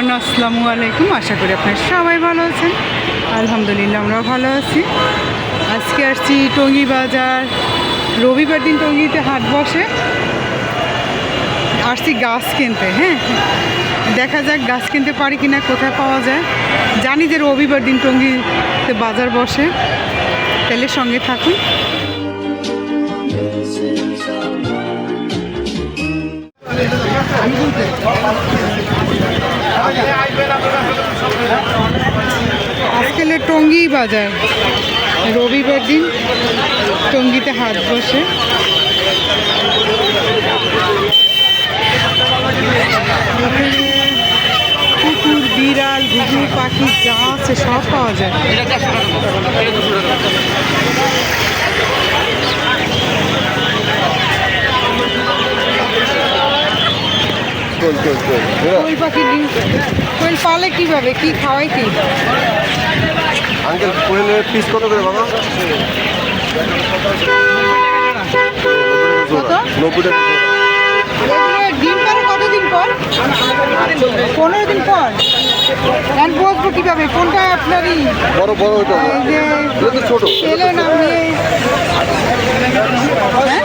Everyone, আসসালামু আলাইকুম। আশা করি আপনারা সবাই ভালো আছেন। আলহামদুলিল্লাহ, আমরাও ভালো আছি। আজকে আসছি টঙ্গী বাজার। রবিবার দিন টঙ্গিতে হাট বসে। আসছি গাছ কিনতে হ্যাঁ? দেখা যাক গাছ কিনতে পারি কিনা, কোথায় পাওয়া যায়। জানি যে রবিবার দিন টঙ্গিতে বাজার বসে। তাহলে সঙ্গে থাকুন। বাজার। রবিবার দিন টঙ্গিতে হাট বসে। কুকুর বিড়াল ঘুঘু পাখি যা আছে সব পাওয়া যায়। কোয়েল পাখি কোয়েল পালে কীভাবে? কি খাওয়াই কি? আঙ্কেল কোয়েলের পিস কত করে বাবা? কত? নব্বই টাকা ডিম পারে কতদিন পর? পনেরো দিন পর? এখন বসবো কীভাবে? কোনটা আপনারই? বড় বড় ওইটা যে ছোট। হ্যাঁ?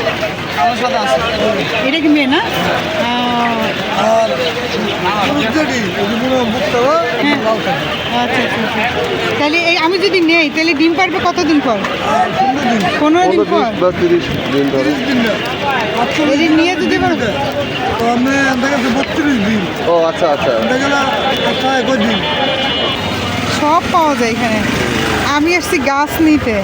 এটা কি মেয়ে না? আহ, আচ্ছা আচ্ছা আচ্ছা। তাহলে এই আমি যদি নেই তাহলে ডিম পারবে কতদিন পর? পনেরো দিন। পর? দিন নিয়ে যদি পারবে বত্রিশ দিন। ও আচ্ছা আচ্ছা। সব পাওয়া যায় এখানে। আমি এসছি গাছ নিতে।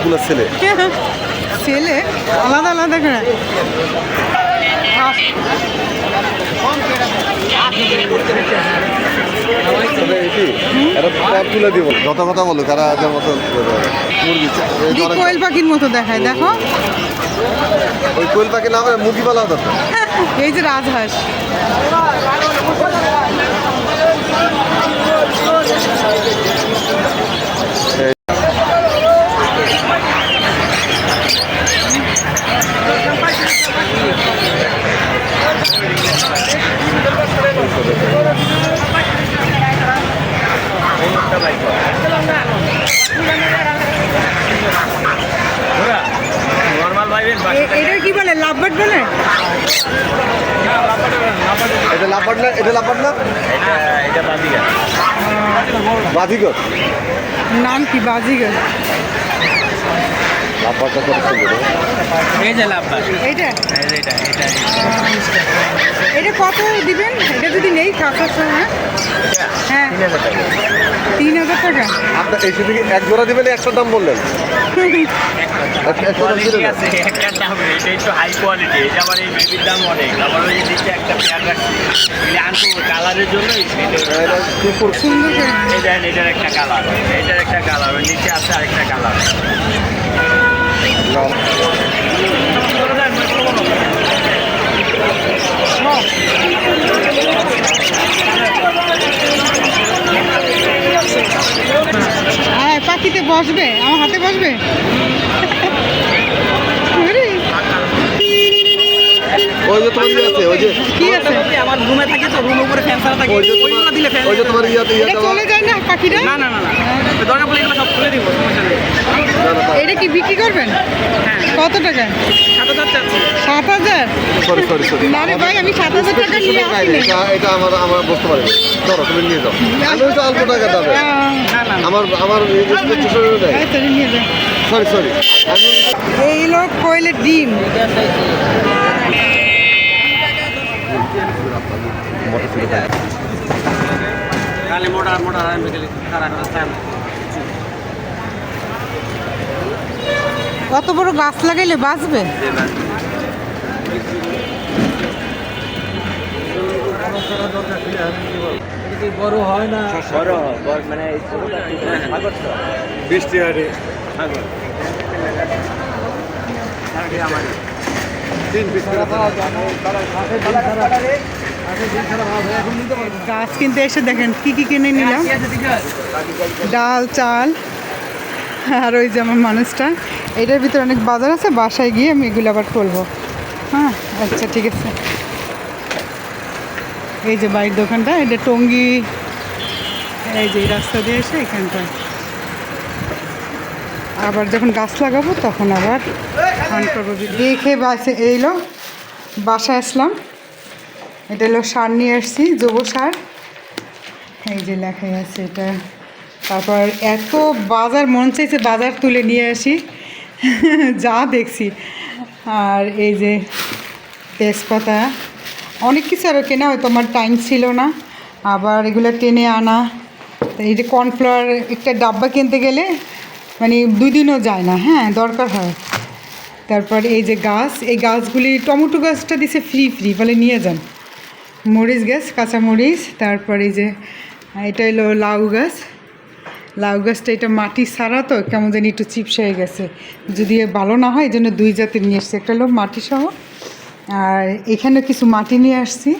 সবগুলো ছেলে। ছেলে? আলাদা আলাদা করে। যত কথা বলো তারা মতো মুরগি কোয়েল পাখির মতো দেখায় দেখো। ওই কোয়েল পাখি না হবে মুরগি পালা দরকার এই যে রাজহাঁস। এটা কি বলে লাভবাট বলে? এটা লাভবাট না এটা লাভবাট না? বাধিকর নাম কি বাজিগর? কত সুন্দর এই যে লাভবান এইটা? এটা এটা এটা। কত দিবেন? এটা যদি নেই খাসার সময় হ্যাঁ। তিন হাজার টাকা। আপনার এই শুধু এক জোড়া দিবেন একটার দাম বললেন? এক- একটার দাম কোয়ালিটি দিলেন আছে একটা দাম এটা একটু হাই কোয়ালিটি এটা আবার এই বেবির দাম অনেক। আবার ওই নিচে একটা পেয়ার রাখছি। এগুলি আনতো কালারের জন্য এটা কুকুর। সুন্দর করে। এটার একটা কালার এটার একটা কালার ওই নিচে আছে আরেকটা কালার পাখিতে বসবে আমার হাতে বসবে? ওই যে তোমার ইয়ে আছে ওই যে কি আছে? আমার রুমে থাকে তো রুমের উপরে ফ্যান ছাড়া থাকে। ওই যে ওইগুলো দিলে ফ্যান ওই যে তোমার ইয়াতে এটা ইয়াতে চলে যায় না পাখিটা না না না না। দরকার পড়লে এগুলো সব খুলে দিব সমস্যা নেই। এটা কি বিক্রি করবেন? কত টাকা? সাত হাজার সরি সরি সরি না রে ভাই আমি সাত হাজার টাকা নিয়ে আসি এটা এটা আমার আমার বুঝতে পারি ধরো তুমি নিয়ে যাও। আমি তো অল্প টাকা না আমার আমার সরি সরি এই লোক কোয়েলের ডিম। খালি মোটা মোটা আরাম গেলে খারাপ অত বড় গাছ লাগাইলে বাঁচবে বড় হয় না বড় বড় মানে বৃষ্টি তিন পিস করে গাছ কিনতে এসে দেখেন কি কি কিনে নিলাম? ডাল চাল আর ওই যেমন মানুষটা। এটার ভিতরে অনেক বাজার আছে বাসায় গিয়ে আমি এগুলো আবার খুলবো। হ্যাঁ আচ্ছা ঠিক আছে। এই যে বাইরের দোকানটা এটা টঙ্গি। এই যে রাস্তা দিয়ে এসে এখানটা আবার যখন গাছ লাগাবো তখন আবার অন করব। দেখে বাসে এইলো বাসায় আসলাম। এটা হলো সার নিয়ে আসছি, জৈব সার। এই যে লেখাই আছে এটা। তারপর এত বাজার, মন চাইছে বাজার তুলে নিয়ে আসি। যা দেখছি। আর এই যে তেজপাতা, অনেক কিছু আরও কেনা হয়তো আমার টাইম ছিল না। আবার এগুলো টেনে আনা। এই যে কর্নফ্লাওয়ার একটা ডাব্বা কিনতে গেলে মানে দুই দিনও যায় না হ্যাঁ দরকার হয়। তারপর এই যে গাছ, এই গাছগুলি, টমেটো গাছটা দিছে ফ্রি ফ্রি বলে নিয়ে যান। মরিচ গাছ, কাঁচা মরিচ, তারপরে যে, এটা হলো লাউ গাছ। লাউ গাছটা এটা মাটি ছাড়া তো, কেমন জানি একটু চিপস হয়ে গেছে। যদি ভালো না হয় এই জন্য দুই জাতের নিয়ে এসছি। একটা হলো মাটি সহ আর এখানে কিছু মাটি নিয়ে আসছি।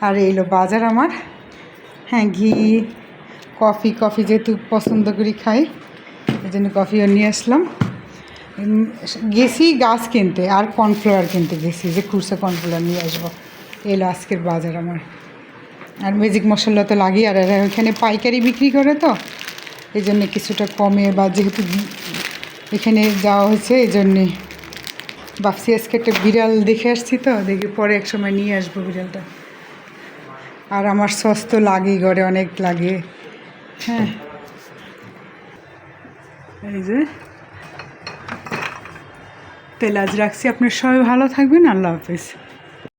আর এই হলো বাজার আমার। হ্যাঁ ঘি, কফি কফি যেহেতু পছন্দ করি খাই এই জন্য কফিও নিয়ে আসলাম। গেছি গাছ কিনতে, আর কর্নফ্লাওয়ার কিনতে গেছি, যে খুরসা কর্নফ্লাওয়ার নিয়ে আসব। এলো আজকের বাজার আমার। আর ম্যাজিক মশলা তো লাগে আর এখানে পাইকারি বিক্রি করে তো। এই জন্যে কিছুটা কমে, বা যেহেতু এখানে যাওয়া হয়েছে এই জন্যে ভাবছি আজকে একটা বিড়াল দেখে আসছি তো, দেখি পরে এক সময় নিয়ে আসব বিড়ালটা। আর আমার সস তো লাগেই, ঘরে অনেক লাগে। হ্যাঁ। এই যে। তেল আজ রাখছি, আপনার সবাই ভালো থাকবেন, আল্লাহ হাফিজ।